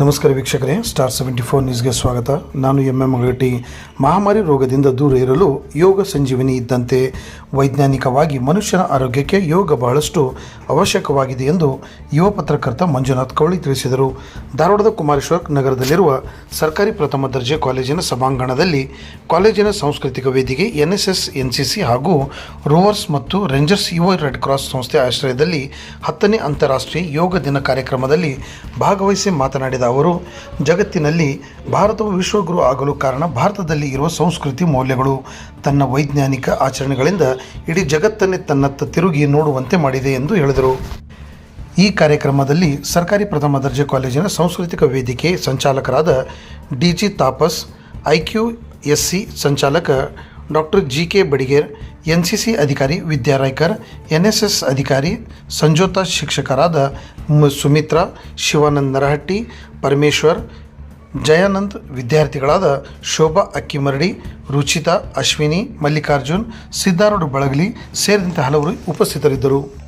ನಮಸ್ಕಾರ ವೀಕ್ಷಕರೇ star seventy four ನ್ಯೂಸ್ಗೆ ಸ್ವಾಗತ. ನಾನು ಎಂ ಎಂ ಅಗಟ್ಟಿ ಮಹಾಮಾರಿ ರೋಗದಿಂದ ದೂರ ಇರಲು ಯೋಗ ಸಂಜೀವಿನಿ ಇದ್ದಂತೆ ವೈಜ್ಞಾನಿಕವಾಗಿ ಮನುಷ್ಯನ ಆರೋಗ್ಯಕ್ಕೆ ಯೋಗ ಬಹಳಷ್ಟು ಅವಶ್ಯಕವಾಗಿದೆ ಎಂದು ಯುವ ಪತ್ರಕರ್ತ ಮಂಜುನಾಥ್ ಕೌಳಿ ತಿಳಿಸಿದರು. ಧಾರವಾಡದ ಕುಮಾರೇಶ್ವರ ನಗರದಲ್ಲಿರುವ ಸರ್ಕಾರಿ ಪ್ರಥಮ ದರ್ಜೆ ಕಾಲೇಜಿನ ಸಭಾಂಗಣದಲ್ಲಿ ಕಾಲೇಜಿನ ಸಾಂಸ್ಕೃತಿಕ ವೇದಿಕೆ N S S N C C ಹಾಗೂ ರೋವರ್ಸ್ ಮತ್ತು ರೇಂಜರ್ಸ್ ಯುವ ರೆಡ್ ಕ್ರಾಸ್ ಸಂಸ್ಥೆ ಆಶ್ರಯದಲ್ಲಿ ಹತ್ತನೇ ಅಂತಾರಾಷ್ಟ್ರೀಯ ಯೋಗ ದಿನ ಕಾರ್ಯಕ್ರಮದಲ್ಲಿ ಭಾಗವಹಿಸಿ ಮಾತನಾಡಿದ ಅವರು, ಜಗತ್ತಿನಲ್ಲಿ ಭಾರತವು ವಿಶ್ವಗುರು ಆಗಲು ಕಾರಣ ಭಾರತದಲ್ಲಿ ಇರುವ ಸಂಸ್ಕೃತಿ ಮೌಲ್ಯಗಳು. ತನ್ನ ವೈಜ್ಞಾನಿಕ ಆಚರಣೆಗಳಿಂದ ಇಡೀ ಜಗತ್ತನ್ನೇ ತನ್ನತ್ತ ತಿರುಗಿ ನೋಡುವಂತೆ ಮಾಡಿದೆ ಎಂದು ಹೇಳಿದರು. ಈ ಕಾರ್ಯಕ್ರಮದಲ್ಲಿ ಸರ್ಕಾರಿ ಪ್ರಥಮ ದರ್ಜೆ ಕಾಲೇಜಿನ ಸಾಂಸ್ಕೃತಿಕ ವೇದಿಕೆ ಸಂಚಾಲಕರಾದ D G Tapas, I Q S C ಸಂಚಾಲಕ doctor G K Badiger N C C ಅಧಿಕಾರಿ ವಿದ್ಯಾರಾಯ್ಕರ್ ಎನ್ ಎಸ್ ಎಸ್ ಅಧಿಕಾರಿ ಸಂಜೋತಾ ಶಿಕ್ಷಕರಾದ ಸುಮಿತ್ರಾ, ಶಿವಾನಂದ್ ನರಹಟ್ಟಿ, ಪರಮೇಶ್ವರ್, ಜಯಾನಂದ್ ವಿದ್ಯಾರ್ಥಿಗಳಾದ ಶೋಭಾ ಅಕ್ಕಿಮರಡಿ, ರುಚಿತಾ, ಅಶ್ವಿನಿ, ಮಲ್ಲಿಕಾರ್ಜುನ್, ಸಿದ್ದಾರೂಢ ಬಳಗಲಿ ಸೇರಿದಂತೆ ಹಲವರು ಉಪಸ್ಥಿತರಿದ್ದರು.